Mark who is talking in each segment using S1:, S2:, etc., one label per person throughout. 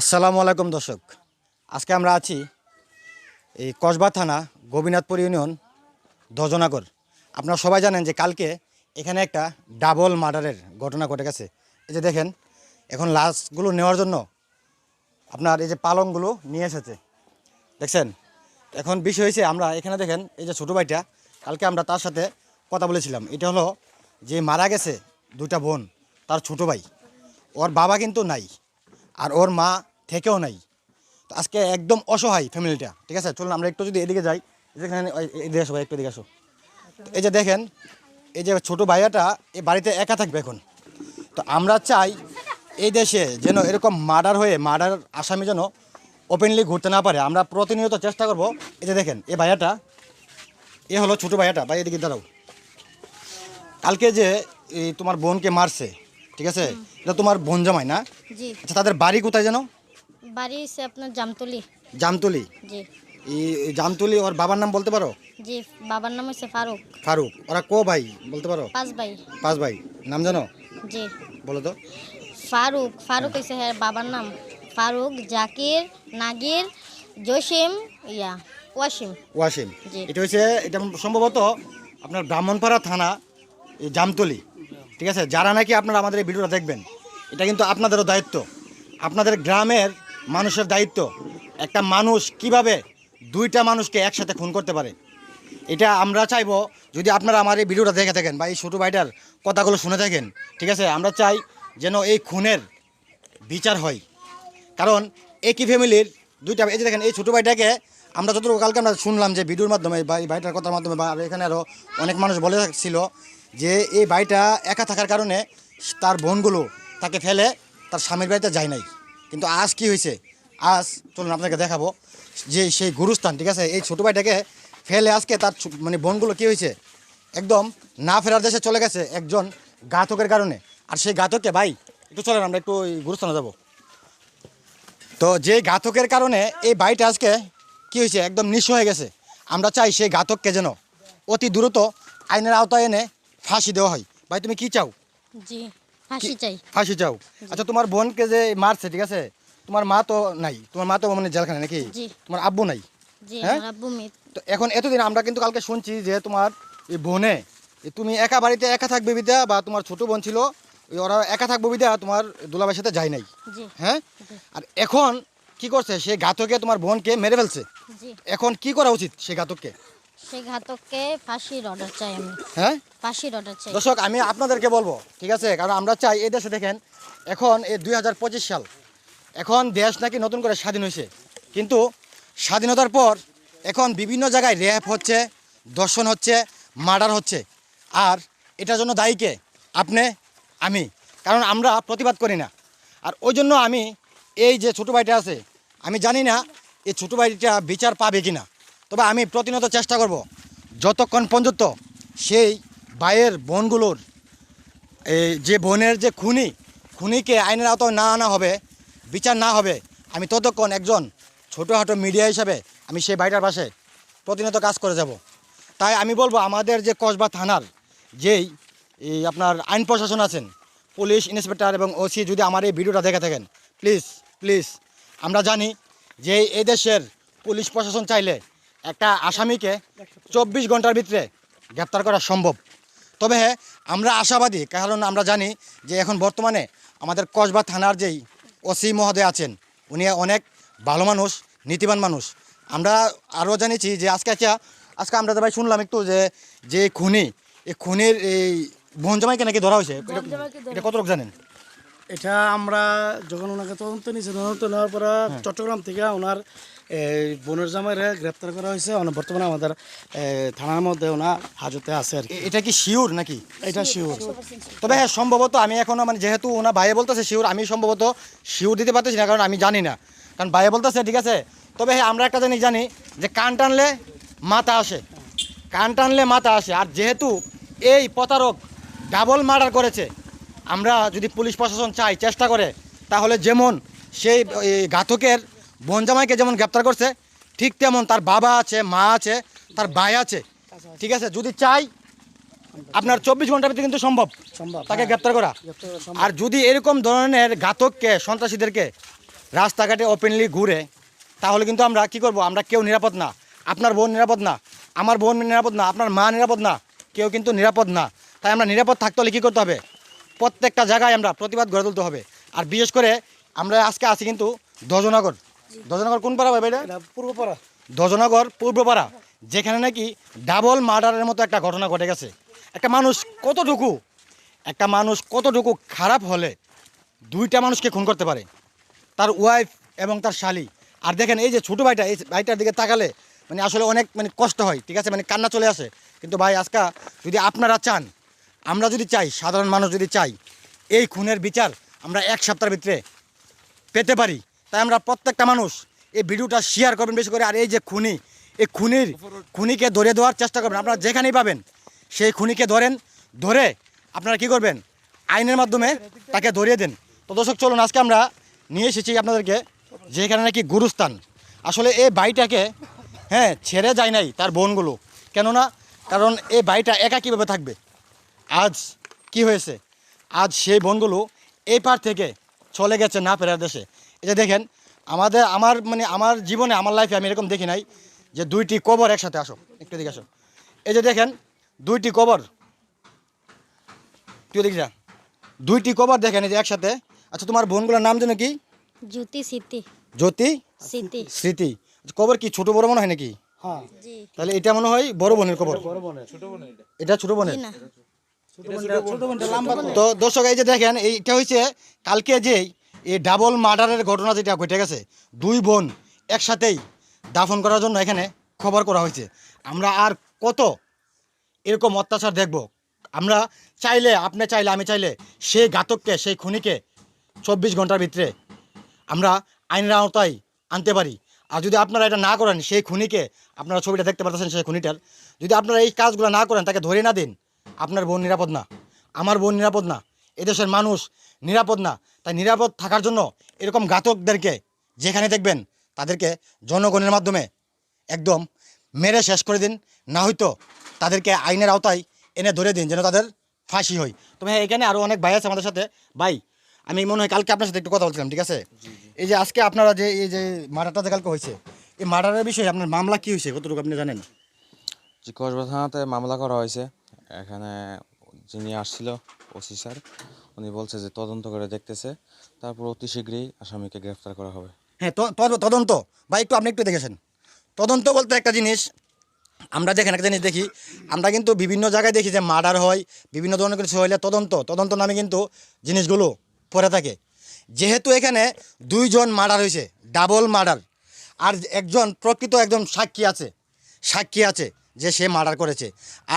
S1: আসসালামু আলাইকুম দর্শক। আজকে আমরা আছি এই কসবা থানা, গোপীনাথপুর ইউনিয়ন, দজনাগর। আপনারা সবাই জানেন যে কালকে এখানে একটা ডাবল মার্ডারের ঘটনা ঘটে গেছে। এই যে দেখেন, এখন লাশগুলো নেওয়ার জন্য আপনার এই যে পালংগুলো নিয়ে এসেছে। দেখছেন? এখন বিষয় হয়েছে, আমরা এখানে দেখেন, এই যে ছোটো ভাইটা, কালকে আমরা তার সাথে কথা বলেছিলাম। এটা হলো যে মারা গেছে দুইটা বোন, তার ছোটো ভাই। ওর বাবা কিন্তু নাই। আর ওর মা থেকেও নাই। তো আজকে একদম অসহায় ফ্যামিলিটা ঠিক আছে? চলুন আমরা একটু যদি এদিকে যাই যেখানে এদিকে আসো ভাই, একটু এদিকে আসো। এই যে দেখেন এই যে ছোট ভাইয়াটা এই বাড়িতে একা থাকবে এখন। তো আমরা চাই এই দেশে যেন এরকম মার্ডার হয়ে মার্ডার আসামি যেন ওপেনলি ঘুরতে না পারে। আমরা প্রতিনিয়ত চেষ্টা করব। এই যে দেখেন এ ভাইয়াটা এ হলো ছোট ভাইয়াটা। ভাই এদিকে দাঁড়াও। কালকে যে তোমার বোনকে মারছে ঠিক আছে? এটা তোমার বোন জামাই না?
S2: জি।
S1: আচ্ছা তাদের বাড়ি কোথায় জানো
S2: বাড়ি হচ্ছে আপনার জামতলি।
S1: জামতলি?
S2: জি।
S1: এই জামতলি ওর বাবার নাম বলতে পারো?
S2: জি বাবার নাম হচ্ছে ফারুক।
S1: ফারুক। ওরা কো ভাই বলতে পারো?
S2: পাঁচ ভাই।
S1: পাঁচ ভাই। নাম জানো?
S2: জি।
S1: বলো তো।
S2: ফারুক ফারুক হচ্ছে হ্যাঁ বাবার নাম। ফারুক জাকির নাগির জসিম ইয়া ওয়াসিম।
S1: ওয়াসিম। এটা হচ্ছে এটা সম্ভবত আপনার ব্রাহ্মণপাড়া থানা জামতলি। ঠিক আছে? যারা নাকি আপনারা আমাদের এই ভিডিওটা দেখবেন, এটা কিন্তু আপনাদেরও দায়িত্ব। আপনাদের গ্রামের মানুষের দায়িত্ব একটা মানুষ কীভাবে দুইটা মানুষকে একসাথে খুন করতে পারে। এটা আমরা চাইব, যদি আপনারা আমার এই ভিডিওটা দেখে থাকেন বা এই ছোটো ভাইটার কথাগুলো শুনে থাকেন, ঠিক আছে? আমরা চাই যেন এই খুনের বিচার হয়। কারণ একই ফ্যামিলির দুইটা, এই যে দেখেন, এই ছোটো ভাইটাকে আমরা যতটুকু কালকে আমরা শুনলাম যে ভিডিওর মাধ্যমে বা এই ভাইটার কথার মাধ্যমে বা এখানে আরও অনেক মানুষ বলে ছিল যে এই ভাইটা একা থাকার কারণে তার বোনগুলো তাকে ফেলে তার স্বামীর বাড়িতে যায় নাই। কিন্তু আজ কি হয়েছে? আজ চলুন আপনাকে দেখাবো যে সেই গুরুস্থান, ঠিক আছে? এই ছোটো ভাইটাকে ফেলে আজকে তার মানে বোনগুলো কি হয়েছে? একদম না ফেরার দেশে চলে গেছে একজন ঘাতকের কারণে। আর সেই ঘাতককে, ভাই, একটু চলেন, আমরা একটু ওই গুরুস্থানে যাব। তো যে ঘাতকের কারণে এই বাড়িটা আজকে কি হয়েছে? একদম নিঃস্ব হয়ে গেছে। আমরা চাই সেই ঘাতককে যেন অতি দ্রুত আইনের আওতায় এনে ফাঁসি দেওয়া হয়। ভাই তুমি কি চাও?
S2: জি ফাঁসি চাই।
S1: ফাঁসি চাও? আচ্ছা তোমার বোনকে যে মারছে ঠিক আছে? তোমার মা তো নাই। তোমার মা তো মানে জেলখানে নাকি?
S2: জি।
S1: তোমার আব্বু নাই?
S2: জি
S1: হ্যাঁ?
S2: আমার আব্বু মিত
S1: তো এখন এতদিন আমরা কিন্তু কালকে শুনছি যে তোমার এই বোনে তুমি একা বাড়িতে একা থাকবে বিদ্যা বা তোমার ছোট বোন ছিল ওরা একা থাকব বিদ্যা তোমার দুলাভাইয়ের সাথে যায় নাই।
S2: জি।
S1: হ্যাঁ? আর এখন কি করছে? সে ঘাতকে তোমার বোনকে মেরে ফেলছে। এখন কি করা উচিত সে ঘাতককে?
S2: সেই ঘাতককে ফাঁসির অর্ডার চাই আমি।
S1: হ্যাঁ?
S2: ফাঁসির অর্ডার চাই।
S1: দর্শক আমি আপনাদেরকে বলব ঠিক আছে? কারণ আমরা চাই এই দেশে দেখেন এখন এই দুই হাজার পঁচিশ সাল এখন দেশ নাকি নতুন করে স্বাধীন হয়েছে। কিন্তু স্বাধীনতার পর এখন বিভিন্ন জায়গায় র্যাপ হচ্ছে দর্শন হচ্ছে মার্ডার হচ্ছে। আর এটার জন্য দায়ীকে আপনি আমি। কারণ আমরা প্রতিবাদ করি না। আর ওই জন্য আমি এই যে ছোটো ভাইটা আছে আমি জানি না এই ছোটো ভাইটা বিচার পাবে কি না তবে আমি প্রতিনিয়ত চেষ্টা করব। যতক্ষণ পর্যন্ত সেই ভাইয়ের বোনগুলোর, এই যে বোনের যে খুনি, খুনিকে আইনের আওতায় না আনা হবে, বিচার না হবে, আমি ততক্ষণ একজন ছোটোখাটো মিডিয়া হিসাবে আমি সেই বাড়িটার পাশে প্রতিনিয়ত কাজ করে যাব। তাই আমি বলব, আমাদের যে কসবা থানার যেই, এই আপনার আইন প্রশাসন আছেন, পুলিশ ইন্সপেক্টর এবং ওসি যদি আমার এই ভিডিওটা দেখে থাকেন, প্লিজ প্লিজ, আমরা জানি যে এই দেশের পুলিশ প্রশাসন চাইলে একটা আসামিকে চব্বিশ ঘণ্টার ভিতরে গ্রেপ্তার করা সম্ভব। তবে হ্যাঁ আমরা আশাবাদী কারণ আমরা জানি যে এখন বর্তমানে আমাদের কসবা থানার যেই ওসি মহোদয় আছেন উনি অনেক ভালো মানুষ নীতিবান মানুষ। আমরা আরও জানিছি যে আজকে আচ্ছা আজকে আমরা ভাই শুনলাম একটু যে যে খুনি এই খুনির এই বোন জামাইকে নাকি ধরা হয়েছে এটা- কত লোক জানেন?
S3: এটা আমরা যখন ওনাকে তদন্ত নিয়েছি তদন্ত নেওয়ার পর চট্টগ্রাম থেকে ওনার বোনের জামাইরে গ্রেপ্তার করা হয়েছে। বর্তমানে আমাদের থানার মধ্যে ওনার হাজতে আছে আর
S1: এটা কি শিওর নাকি?
S3: এটা শিওর
S1: তবে হ্যাঁ সম্ভবত আমি এখনও মানে যেহেতু ওনা ভাইয়ে বলতেছে শিওর আমি সম্ভবত শিওর দিতে পারতেছি না কারণ আমি জানি না। কারণ ভাইয়ে বলতেছে ঠিক আছে? তবে হ্যাঁ আমরা একটা জিনিস জানি যে কান টানলে মাথা আসে। কান টানলে মাথা আসে। আর যেহেতু এই প্রতারক ডাবল মার্ডার করেছে আমরা যদি পুলিশ প্রশাসন চাই চেষ্টা করে তাহলে যেমন সেই ঘাতকের বনজামাইকে যেমন গ্রেপ্তার করছে ঠিক তেমন তার বাবা আছে মা আছে তার ভাই আছে। ঠিক আছে? যদি চাই আপনার চব্বিশ ঘণ্টার ভিতরে কিন্তু সম্ভব।
S3: সম্ভব
S1: তাকে
S3: হ্যাঁ।
S1: গ্রেপ্তার করা। আর যদি এরকম ধরনের ঘাতককে সন্ত্রাসীদেরকে রাস্তাঘাটে ওপেনলি ঘুরে তাহলে কিন্তু আমরা কি করব? আমরা কেউ নিরাপদ না। আপনার বোন নিরাপদ না। আমার বোন নিরাপদ না। আপনার মা নিরাপদ না। কেউ কিন্তু নিরাপদ না। তাই আমরা নিরাপদ থাকতে হলে কী করতে হবে? প্রত্যেকটা জায়গায় আমরা প্রতিবাদ গড়ে তুলতে হবে। আর বিশেষ করে আমরা আজকে আছি কিন্তু দজনগর। দজনগর কোন পাড়া ভাই ভাইটা?
S3: পূর্বপাড়া
S1: দজনগর পূর্বপাড়া যেখানে নাকি ডাবল মার্ডারের মতো একটা ঘটনা ঘটে গেছে। একটা মানুষ কতটুকু একটা মানুষ কতটুকু খারাপ হলে দুইটা মানুষকে খুন করতে পারে? তার ওয়াইফ এবং তার শালি। আর দেখেন এই যে ছোটো ভাইটা এই ভাইটার দিকে তাকালে মানে আসলে অনেক মানে কষ্ট হয় ঠিক আছে? মানে কান্না চলে আসে। কিন্তু ভাই আজকা যদি আপনারা চান আমরা যদি চাই সাধারণ মানুষ যদি চাই এই খুনের বিচার আমরা এক সপ্তাহের ভিতরে পেতে পারি। তাই আমরা প্রত্যেকটা মানুষ এই ভিডিওটা শেয়ার করবেন বেশি করে। আর এই যে খুনি, এই খুনির খুনিকে ধরে দেওয়ার চেষ্টা করবেন। আপনারা যেখানেই পাবেন, সেই খুনিকে ধরেন, ধরে আপনারা কি করবেন? আইনের মাধ্যমে তাকে ধরিয়ে দেন। তো দর্শক, চলুন, আজকে আমরা নিয়ে এসেছি আপনাদেরকে যেখানে নাকি গুরুস্থান। আসলে এই বাড়িটাকে হ্যাঁ ছেড়ে যায় নাই তার বোনগুলো। কেননা, কারণ এই বাড়িটা একা কীভাবে থাকবে? আজ কি হয়েছে? আজ সেই বোনগুলো এই পার থেকে চলে গেছে না ফেরার দেশে। এই যে দেখেন আমাদের আমার মানে আমার জীবনে আমার লাইফে আমি এরকম দেখি নাই যে দুইটি কবর একসাথে আসো। একটু দিকে আসো। এই যে দেখেন দুইটি কবর। তুই দেখি যা। দুইটি কবর দেখেন এই যে একসাথে। আচ্ছা তোমার বোনগুলোর নাম যেন কি?
S2: জ্যোতি স্মৃতি।
S1: জ্যোতি
S2: স্মৃতি।
S1: স্মৃতি। কবর কি ছোট বড় মনে হয় নাকি?
S3: হ্যাঁ।
S1: তাহলে এটা মনে হয় বড় বোনের কবর। এটা। ছোট বোনের।
S2: জি না।
S3: ছোট বোনটা ছোট বোনটা লম্বা তো।
S1: তো দর্শক এই যে দেখেন এইটা হয়েছে কালকে যে এই ডাবল মার্ডারের ঘটনা যেটা ঘটে গেছে, দুই বোন একসাথেই দাফন করার জন্য এখানে খবর করা হয়েছে। আমরা আর কত এরকম অত্যাচার দেখব? আমরা চাইলে, আপনি চাইলে, আমি চাইলে সেই ঘাতককে, সেই খুনিকে চব্বিশ ঘণ্টার ভিতরে আমরা আইনের আওতায় আনতে পারি। আর যদি আপনারা এটা না করেন, সেই খুনিকে আপনারা ছবিটা দেখতে পাচ্ছেন সেই খুনিটার। যদি আপনারা এই কাজগুলো না করেন, তাকে ধরে না দিন। আপনার বোন নিরাপদ না। আমার বোন নিরাপদ না। এদেশের মানুষ নিরাপদ না। তাই নিরাপদ থাকার জন্য এরকম ঘাতকদেরকে যেখানে দেখবেন তাদেরকে জনগণের মাধ্যমে একদম মেরে শেষ করে দিন। না হয়তো তাদেরকে আইনের আওতায় এনে ধরে দিন যেন তাদের ফাঁসি হয়। তবে হ্যাঁ এখানে আরও অনেক ভাই আছে আমাদের সাথে। ভাই আমি মনে হয় কালকে আপনার সাথে একটু কথা বলছিলাম ঠিক আছে? এই যে আজকে আপনারা যে এই যে মার্ডারটা যে কালকে হয়েছে এই মার্ডারের বিষয়ে আপনার মামলা কী হয়েছে? কতটুকু আপনি জানেন?
S4: যে কসবা থানাতে মামলা করা হয়েছে। এখানে যিনি আসছিল ওসি স্যার উনি বলছে যে তদন্ত করে দেখতেছে, তারপর অতি শীঘ্রই আসামিকে গ্রেফতার করা হবে।
S1: হ্যাঁ তদন্ত। বা একটু আপনি একটু দেখেছেন। তদন্ত বলতে একটা জিনিস, আমরা যেখানে একটা জিনিস দেখি, আমরা কিন্তু বিভিন্ন জায়গায় দেখি যে মার্ডার হয়, বিভিন্ন ধরনের কিছু হইলে তদন্ত তদন্ত নামে কিন্তু জিনিসগুলো পড়ে থাকে। যেহেতু এখানে দুইজন মার্ডার হয়েছে ডাবল মার্ডার, আর একজন প্রকৃত একজন সাক্ষী আছে সাক্ষী আছে যে সে মার্ডার করেছে।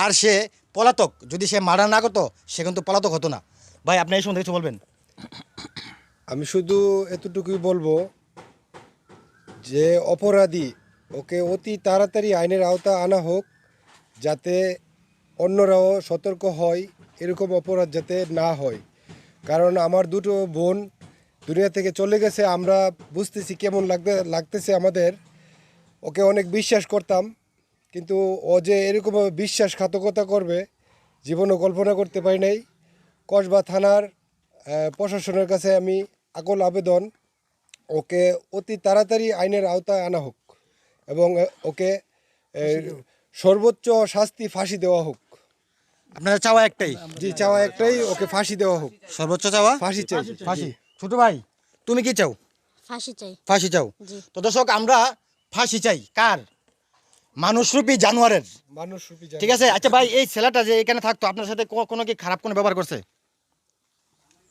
S1: আর সে পলাতক, যদি সে মার্ডার না করতো, সে কিন্তু পলাতক হতো না। ভাই, আপনি এই সম্বন্ধে কিছু বলবেন?
S5: আমি শুধু এতটুকুই বলব যে অপরাধী, ওকে অতি তাড়াতাড়ি আইনের আওতা আনা হোক, যাতে অন্যরাও সতর্ক হয়, এরকম অপরাধ যাতে না হয়। কারণ আমার দুটো বোন দুনিয়া থেকে চলে গেছে, আমরা বুঝতেছি কেমন লাগতে লাগতেছে আমাদের। ওকে অনেক বিশ্বাস করতাম, কিন্তু ও যে এরকমভাবে বিশ্বাসঘাতকতা করবে, জীবনও কল্পনা করতে পারি নাই। কসবা থানার প্রশাসনের কাছে আমি আকল আবেদন। ওকে অতি তাড়াতাড়ি আইনের আওতায় আনা হোক এবং ওকে সর্বোচ্চ শাস্তি ফাঁসি দেওয়া হোক।
S1: আপনাদের চাওয়া একটাই?
S5: জি চাওয়া একটাই ওকে ফাঁসি দেওয়া হোক।
S1: সর্বোচ্চ চাওয়া?
S5: ফাঁসি চাই।
S1: ফাঁসি ছোট ভাই তুমি কি চাও?
S2: ফাঁসি চাই।
S1: ফাঁসি চাও? তো দর্শক আমরা ফাঁসি চাই। কার? মানুষরূপী জানোয়ারের।
S5: মানুষ রূপী জানোয়ার।
S1: ঠিক আছে? আচ্ছা ভাই এই ছেলেটা যে এখানে থাকতো আপনার সাথে কোনো কি খারাপ কোনো ব্যবহার করছে?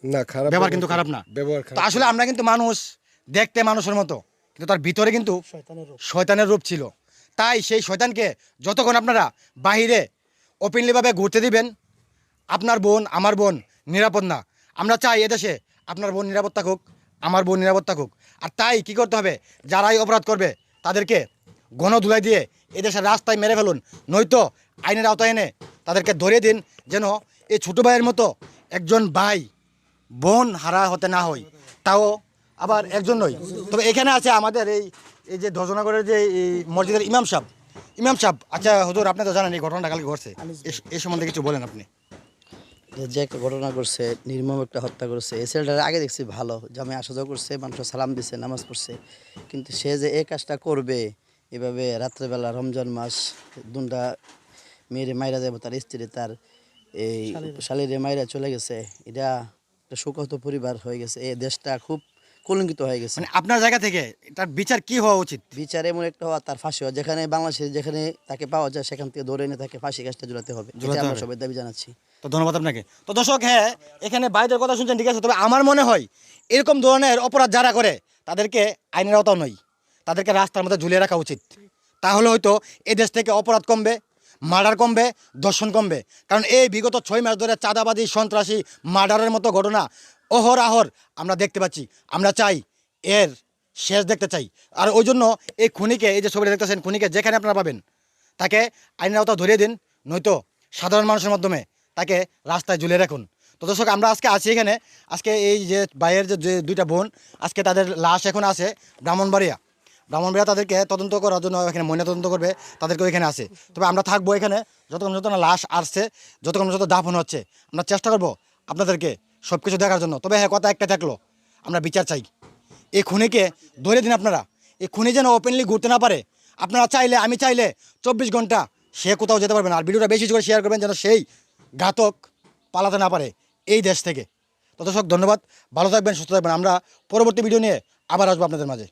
S5: না খারাপ
S1: ব্যবহার কিন্তু খারাপ না।
S5: ব্যবহার
S1: তো আসলে আমরা কিন্তু মানুষ দেখতে মানুষের মতো কিন্তু তার ভিতরে কিন্তু
S3: শয়তানের রূপ।
S1: ছিল। তাই সেই শয়তানকে যতক্ষণ আপনারা বাহিরে ওপেনলিভাবে ঘুরতে দিবেন আপনার বোন আমার বোন নিরাপদ না। আমরা চাই এদেশে আপনার বোন নিরাপদ থাকুক আমার বোন নিরাপদ থাকুক। আর তাই কি করতে হবে? যারাই অপরাধ করবে তাদেরকে গণ ধুলাই দিয়ে এদেশের রাস্তায় মেরে ফেলুন। নয়তো আইনের আওতায় এনে তাদেরকে ধরিয়ে দিন যেন এই ছোটো ভাইয়ের মতো একজন ভাই বোন হারা হতে না হয় তাও আবার একজন নয় তবে এখানে আছে আমাদের এই এই যে ধজনগরের যে এই মসজিদের ইমাম সাহেব। ইমাম সাহেব আচ্ছা হুজুর আপনি তো জানেন এই ঘটনাটা কালকে ঘটছে। এ- এই সম্বন্ধে কিছু বলেন আপনি।
S6: যে একটা ঘটনা করছে নির্মম একটা হত্যা করছে এই ছেলেটার আগে দেখছি ভালো জামে আসা যাওয়া করছে মানুষ সালাম দিছে নামাজ পড়ছে। কিন্তু সে যে এই কাজটা করবে এভাবে রাত্রেবেলা রমজান মাস দুনটা মেয়েরে মাইরা যাবে তার স্ত্রী তার এই শালিরে মাইরা চলে গেছে এটা একটা শোকহত পরিবার হয়ে গেছে। এই দেশটা খুব কলঙ্কিত হয়ে গেছে।
S1: মানে আপনার জায়গা থেকে তার বিচার কি হওয়া উচিত?
S6: বিচার এমন একটা হওয়া তার ফাঁসি হওয়া। যেখানে বাংলাদেশে যেখানে তাকে পাওয়া যায় সেখান থেকে ধরে এনে তাকে ফাঁসি গাছটা ঝুলাতে হবে। এটা আমরা সবাই দাবি জানাচ্ছি।
S1: তো ধন্যবাদ আপনাকে। তো দর্শক হ্যাঁ এখানে বাইরের কথা শুনছেন ঠিক আছে? তবে আমার মনে হয় এরকম ধরনের অপরাধ যারা করে তাদেরকে আইনের আওতাও নয় তাদেরকে রাস্তার মধ্যে ঝুলিয়ে রাখা উচিত। তাহলে হয়তো এ দেশ থেকে অপরাধ কমবে মার্ডার কমবে দর্শন কমবে। কারণ এই বিগত ছয় মাস ধরে চাঁদাবাদী সন্ত্রাসী, মার্ডারের মতো ঘটনা অহর আহর আমরা দেখতে পাচ্ছি। আমরা চাই এর শেষ দেখতে চাই। আর ওই জন্য এই খুনিকে, এই যে ছবিটা দেখতেছেন, খুনিকে যেখানে আপনারা পাবেন, তাকে আইনের আওতা ধরিয়ে দিন, নয়তো সাধারণ মানুষের মাধ্যমে তাকে রাস্তায় ঝুলিয়ে রাখুন। তো দর্শক, আমরা আজকে আছি এখানে। আজকে এই যে ভাইয়ের যে যে দুইটা বোন, আজকে তাদের লাশ এখন আছে ব্রাহ্মণবাড়িয়া। ব্রাহ্মণবাড়িয়া তাদেরকে তদন্ত করার জন্য এখানে ময়না তদন্ত করবে, তাদেরকে এখানে আছে। তবে আমরা থাকব এখানে, যতক্ষণ যত না লাশ আসছে, যতক্ষণ যত দাফন হচ্ছে, আমরা চেষ্টা করব আপনাদেরকে সব কিছু দেখার জন্য। তবে হ্যাঁ কথা একটা থাকল, আমরা বিচার চাই। এই খুনিকে ধরে দিন আপনারা। এই খুনি যেন ওপেনলি ঘুরতে না পারে। আপনারা চাইলে, আমি চাইলে চব্বিশ ঘণ্টা সে কোথাও যেতে পারবেন আর ভিডিওটা বেশি করে শেয়ার করবেন যেন সেই ঘাতক পালাতে না পারে এই দেশ থেকে। তো দর্শক ধন্যবাদ। ভালো থাকবেন, সুস্থ থাকবেন। আমরা পরবর্তী ভিডিও নিয়ে আবার আসব আপনাদের মাঝে।